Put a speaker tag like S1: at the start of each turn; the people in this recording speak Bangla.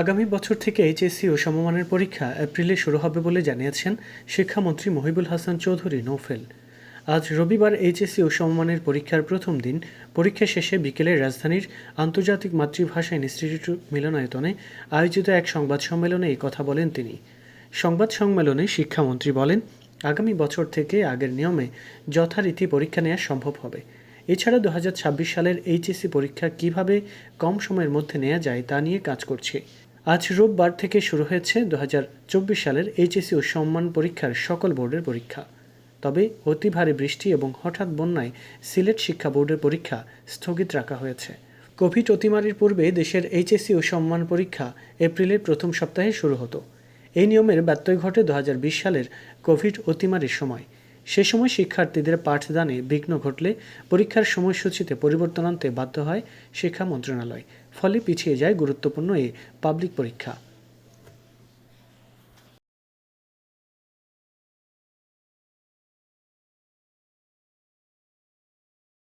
S1: আগামী বছর থেকে এইচএসসি ও সমমানের পরীক্ষা এপ্রিলে শুরু হবে বলে জানিয়েছেন শিক্ষামন্ত্রী মহিবুল হাসান চৌধুরী নৌফেল আজ রবিবার এইচএসসি ও সমমানের পরীক্ষার প্রথম দিন পরীক্ষা শেষে বিকেলে রাজধানীর আন্তর্জাতিক মাতৃভাষা ইনস্টিটিউট মিলনায়তনে আয়োজিত এক সংবাদ সম্মেলনে এই কথা বলেন তিনি সংবাদ সম্মেলনে শিক্ষামন্ত্রী বলেন আগামী বছর থেকে আগের নিয়মে যথারীতি পরীক্ষা নেওয়া সম্ভব হবে এছাড়া দু সালের এইচএসসি পরীক্ষা কিভাবে কম সময়ের মধ্যে নেওয়া যায় তা নিয়ে কাজ করছে আজ রোববার থেকে শুরু হয়েছে দু সালের এইচএসি ও সম্মান পরীক্ষার সকল বোর্ডের পরীক্ষা তবে অতি ভারী বৃষ্টি এবং হঠাৎ বন্যায় সিলেট শিক্ষা বোর্ডের পরীক্ষা স্থগিত রাখা হয়েছে কোভিড অতিমারির পূর্বে দেশের এইচএসি ও সম্মান পরীক্ষা এপ্রিলের প্রথম সপ্তাহে শুরু হতো এই নিয়মের ব্যত্যয় ঘটে দু সালের কোভিড অতিমারির সময় সে সময় শিক্ষার্থীদের পাঠদানে বিঘ্ন ঘটলে পরীক্ষার সময়সূচিতে পরিবর্তন আনতে বাধ্য হয় শিক্ষা মন্ত্রণালয় ফলে পিছিয়ে যায় গুরুত্বপূর্ণ এ পাবলিক পরীক্ষা